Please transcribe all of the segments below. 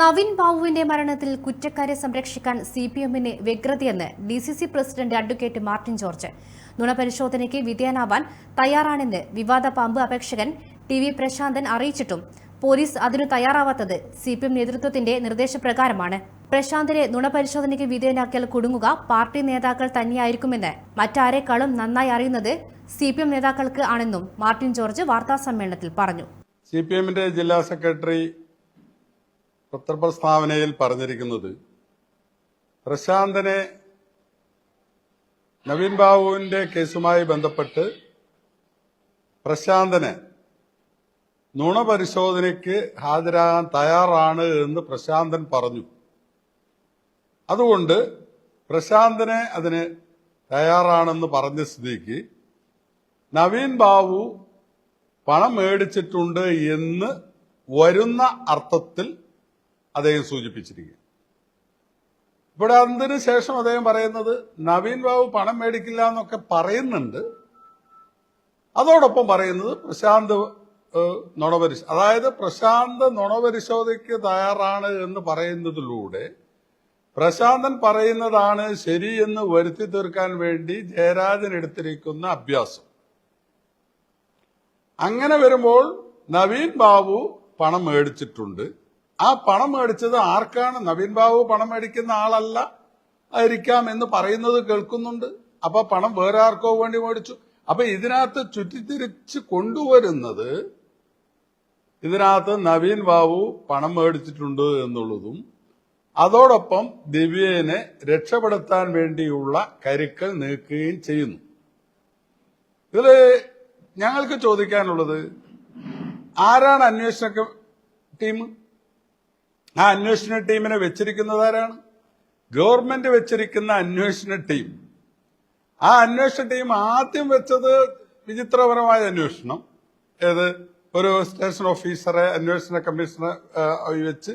നവീൻ ബാബുവിന്റെ മരണത്തിൽ കുറ്റക്കാരെ സംരക്ഷിക്കാൻ സി പി എമ്മിന് വ്യഗ്രതയെന്ന് D C C president advocate Martin George. നുണപരിശോധനയ്ക്ക് വിധേയനാവാൻ തയ്യാറാണെന്ന് വിവാദ പാമ്പ് അപേക്ഷകൻ ടി വി പ്രശാന്തൻ അറിയിച്ചിട്ടും പോലീസ് അതിനു തയ്യാറാവാത്തത് സി പി എം നേതൃത്വത്തിന്റെ നിർദ്ദേശപ്രകാരമാണ്. പ്രശാന്തിനെ നുണപരിശോധനയ്ക്ക് വിധേയനാക്കിയാൽ കുടുങ്ങുക പാർട്ടി നേതാക്കൾ തന്നെയായിരിക്കുമെന്ന് മറ്റാരെക്കാളും നന്നായി അറിയുന്നത് സി പി എം നേതാക്കൾക്ക് ആണെന്നും മാർട്ടിൻ ജോർജ് വാർത്താ സമ്മേളനത്തിൽ പറഞ്ഞു. സി പി എമ്മിന്റെ ജില്ലാ സെക്രട്ടറി പത്രപ്രസ്താവനയിൽ പറഞ്ഞിരിക്കുന്നത് പ്രശാന്തനെ നവീൻ ബാബുവിന്റെ കേസുമായി ബന്ധപ്പെട്ട് പ്രശാന്തനെ നുണ പരിശോധനയ്ക്ക് ഹാജരാകാൻ തയ്യാറാണ് എന്ന് പ്രശാന്തൻ പറഞ്ഞു. അതുകൊണ്ട് പ്രശാന്തനെ അതിന് തയ്യാറാണെന്ന് പറഞ്ഞ സ്ഥിതിക്ക് നവീൻ ബാബു പണം മേടിച്ചിട്ടുണ്ട് എന്ന് വരുന്ന അർത്ഥത്തിൽ അദ്ദേഹം സൂചിപ്പിച്ചിരിക്കുക ഇവിടെ അതിന് ശേഷം അദ്ദേഹം പറയുന്നത് നവീൻ ബാബു പണം മേടിക്കില്ല എന്നൊക്കെ പറയുന്നുണ്ട്. അതോടൊപ്പം പറയുന്നത് പ്രശാന്ത് നുണപരിശ അതായത് പ്രശാന്ത് നുണപരിശോധനയ്ക്ക് തയ്യാറാണ് എന്ന് പറയുന്നതിലൂടെ പ്രശാന്തൻ പറയുന്നതാണ് ശരിയെന്ന് വരുത്തി തീർക്കാൻ വേണ്ടി ജയരാജൻ എടുത്തിരിക്കുന്ന അഭ്യാസം. അങ്ങനെ വരുമ്പോൾ നവീൻ ബാബു പണം മേടിച്ചിട്ടുണ്ട്. ആ പണം മേടിച്ചത് ആർക്കാണ്? നവീൻ ബാബു പണം മേടിക്കുന്ന ആളല്ല ആയിരിക്കാം എന്ന് പറയുന്നത് കേൾക്കുന്നുണ്ട്. അപ്പൊ പണം വേറെ ആർക്കോ വേണ്ടി മേടിച്ചു. അപ്പൊ ഇതിനകത്ത് ചുറ്റിത്തിരിച്ച് കൊണ്ടുവരുന്നത് ഇതിനകത്ത് നവീൻ ബാബു പണം മേടിച്ചിട്ടുണ്ട് എന്നുള്ളതും അതോടൊപ്പം ദിവ്യനെ രക്ഷപ്പെടുത്താൻ വേണ്ടിയുള്ള കരുക്കൾ നീക്കുകയും ചെയ്യുന്നു. ഇതിൽ ഞങ്ങൾക്ക് ചോദിക്കാനുള്ളത് ആരാണ് അന്വേഷണ ടീം? ആ അന്വേഷണ ടീമിനെ വെച്ചിരിക്കുന്നത് ആരാണ്? ഗവൺമെന്റ് വെച്ചിരിക്കുന്ന അന്വേഷണ ടീം. ആ അന്വേഷണ ടീം ആദ്യം വെച്ചത് വിചിത്രപരമായ അന്വേഷണം. ഏത്? ഒരു സ്റ്റേഷൻ ഓഫീസറെ അന്വേഷണ കമ്മീഷണർ വെച്ച്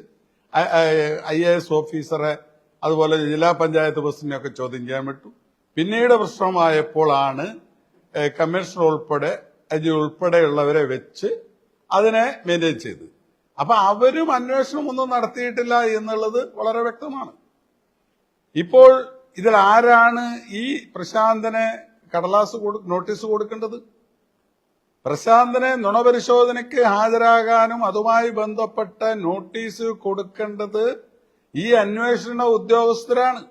ഐ എ എസ് ഓഫീസറെ അതുപോലെ ജില്ലാ പഞ്ചായത്ത് പ്രസിഡന്റിനെയൊക്കെ ചോദ്യം ചെയ്യാൻ വിട്ടു. പിന്നീട് പ്രശ്നമായപ്പോഴാണ് കമ്മീഷണർ ഉൾപ്പെടെ അജി ഉൾപ്പെടെയുള്ളവരെ വെച്ച് അതിനെ മെയിന്റെയിൻ ചെയ്ത്. അപ്പൊ അവരും അന്വേഷണം ഒന്നും നടത്തിയിട്ടില്ല എന്നുള്ളത് വളരെ വ്യക്തമാണ്. ഇപ്പോൾ ഇതിൽ ആരാണ് ഈ പ്രശാന്തനെ കടലാസ് കൊടു- നോട്ടീസ് കൊടുക്കേണ്ടത്? പ്രശാന്തനെ നുണപരിശോധനയ്ക്ക് ഹാജരാകാനും അതുമായി ബന്ധപ്പെട്ട നോട്ടീസ് കൊടുക്കേണ്ടത് ഈ അന്വേഷണ ഉദ്യോഗസ്ഥരാണ്.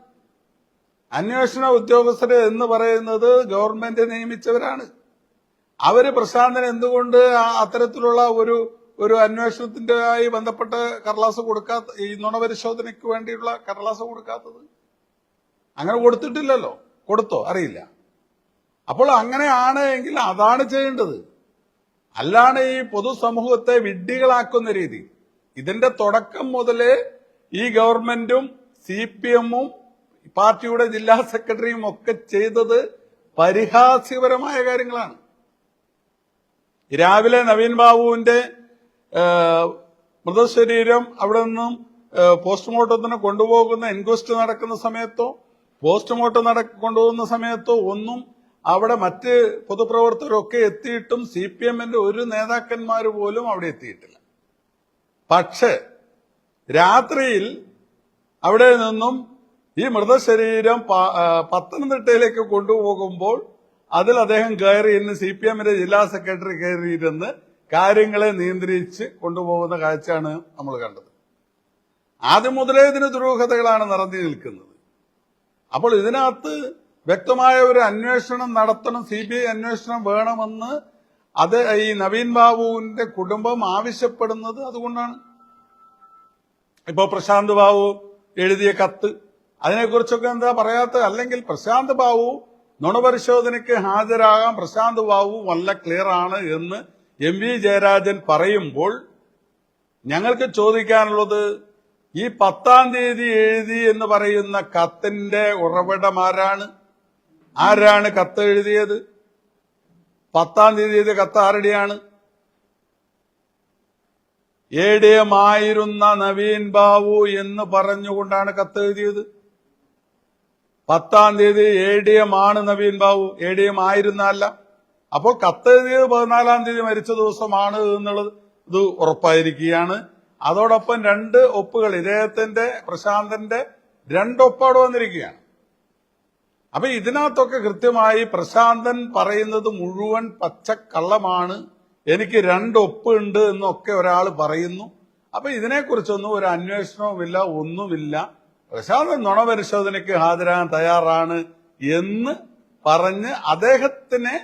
അന്വേഷണ ഉദ്യോഗസ്ഥർ എന്ന് പറയുന്നത് ഗവൺമെന്റ് നിയമിച്ചവരാണ്. അവർ പ്രശാന്തൻ എന്തുകൊണ്ട് അത്തരത്തിലുള്ള ഒരു ഒരു അന്വേഷണത്തിന്റെ ആയി ബന്ധപ്പെട്ട കടലാസ് കൊടുക്കാത്ത ഈ നുണപരിശോധനയ്ക്ക് വേണ്ടിയുള്ള കടലാസ് കൊടുക്കാത്തത്? അങ്ങനെ കൊടുത്തിട്ടില്ലല്ലോ. കൊടുത്തോ? അറിയില്ല. അപ്പോൾ അങ്ങനെയാണ് എങ്കിൽ അതാണ് ചെയ്യേണ്ടത്. അല്ലാണ്ട് ഈ പൊതുസമൂഹത്തെ വിഡ്ഢികളാക്കുന്ന രീതി. ഇതിന്റെ തുടക്കം മുതലേ ഈ ഗവൺമെന്റും സി പി എമ്മും പാർട്ടിയുടെ ജില്ലാ സെക്രട്ടറിയും ഒക്കെ ചെയ്തത് പരിഹാസ്യപരമായ കാര്യങ്ങളാണ്. രാവിലെ നവീൻ ബാബുവിന്റെ മൃതശരീരം അവിടെ നിന്നും പോസ്റ്റ്മോർട്ടത്തിന് കൊണ്ടുപോകുന്ന എൻക്വസ്റ്റ് നടക്കുന്ന സമയത്തോ പോസ്റ്റ്മോർട്ടം നട കൊണ്ടുപോകുന്ന സമയത്തോ ഒന്നും അവിടെ മറ്റ് പൊതുപ്രവർത്തകരൊക്കെ എത്തിയിട്ടും സി പി എമ്മിന്റെ ഒരു നേതാക്കന്മാർ പോലും അവിടെ എത്തിയിട്ടില്ല. പക്ഷേ രാത്രിയിൽ അവിടെ നിന്നും ഈ മൃതശരീരം പത്തനംതിട്ടയിലേക്ക് കൊണ്ടുപോകുമ്പോൾ അതിൽ അദ്ദേഹം കയറി ഇന്ന് സി പി എമ്മിന്റെ ജില്ലാ സെക്രട്ടറി കയറിയിരുന്ന് കാര്യങ്ങളെ നിയന്ത്രിച്ച് കൊണ്ടുപോകുന്ന കാഴ്ചയാണ് നമ്മൾ കണ്ടത്. ആദ്യം മുതലേ ഇതിന് ദുരൂഹതകളാണ് നിറഞ്ഞു നിൽക്കുന്നത്. അപ്പോൾ ഇതിനകത്ത് വ്യക്തമായ ഒരു അന്വേഷണം നടത്തണം സി ബി ഐ അന്വേഷണം വേണമെന്ന് അത് ഈ നവീൻ ബാബുവിന്റെ കുടുംബം ആവശ്യപ്പെടുന്നത് അതുകൊണ്ടാണ്. ഇപ്പൊ പ്രശാന്ത് ബാബു എഴുതിയ കത്ത്. അതിനെക്കുറിച്ചൊക്കെ എന്താ പറയാത്ത അല്ലെങ്കിൽ പ്രശാന്ത് ബാബു നുണപരിശോധനയ്ക്ക് ഹാജരാകാൻ പ്രശാന്ത് ബാബു വല്ല ക്ലിയർ ആണ് എന്ന് എം വി ജയരാജൻ പറയുമ്പോൾ ഞങ്ങൾക്ക് ചോദിക്കാനുള്ളത് ഈ പത്താം തീയതി എഴുതി എന്ന് പറയുന്ന കത്തിന്റെ ഉറവിടം ആരാണ്? ആരാണ് കത്ത് എഴുതിയത്? പത്താം തീയതി എഴുതിയ കത്ത് ആരുടെയാണ്? എ ഡി എം ആയിരുന്ന നവീൻ ബാബു എന്ന് പറഞ്ഞുകൊണ്ടാണ് കത്ത് എഴുതിയത്. പത്താം തീയതി എ ഡി എം ആണ് Naveen Babu A D M ആയിരുന്നല്ല അപ്പോൾ കത്തെഴുതിയത് പതിനാലാം തീയതി മരിച്ച ദിവസമാണ് എന്നുള്ളത് ഇത് ഉറപ്പായിരിക്കുകയാണ്. അതോടൊപ്പം രണ്ട് ഒപ്പുകൾ ഇദ്ദേഹത്തിന്റെ പ്രശാന്തന്റെ രണ്ടൊപ്പാട് വന്നിരിക്കുകയാണ്. അപ്പൊ ഇതിനകത്തൊക്കെ കൃത്യമായി പ്രശാന്തൻ പറയുന്നത് മുഴുവൻ പച്ചക്കള്ളമാണ്. എനിക്ക് രണ്ടൊപ്പ് ഉണ്ട് എന്നൊക്കെ ഒരാൾ പറയുന്നു. അപ്പൊ ഇതിനെക്കുറിച്ചൊന്നും ഒരു അന്വേഷണവുമില്ല ഒന്നുമില്ല. പ്രശാന്തൻ നുണപരിശോധനയ്ക്ക് ഹാജരാകാൻ തയ്യാറാണ് എന്ന് പറഞ്ഞ് അദ്ദേഹത്തിനെ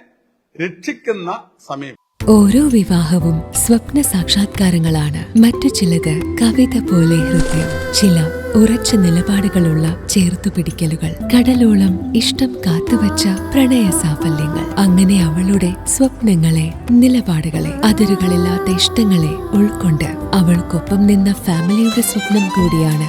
രക്ഷിക്കുന്ന സമയം. ഓരോ വിവാഹവും സ്വപ്ന സാക്ഷാത്കാരങ്ങളാണ്. മറ്റു ചിലത് കവിത പോലെ ഹൃദയം ചില ഉറച്ച നിലപാടുകളുള്ള ചേർത്തുപിടിക്കലുകൾ കടലോളം ഇഷ്ടം കാത്തുവച്ച പ്രണയ സാഫല്യങ്ങൾ. അങ്ങനെ അവളുടെ സ്വപ്നങ്ങളെ നിലപാടുകളെ അതിരുകളില്ലാത്ത ഇഷ്ടങ്ങളെ ഉൾക്കൊണ്ട് അവൾക്കൊപ്പം നിന്ന ഫാമിലിയുടെ സ്വപ്നം കൂടിയാണ്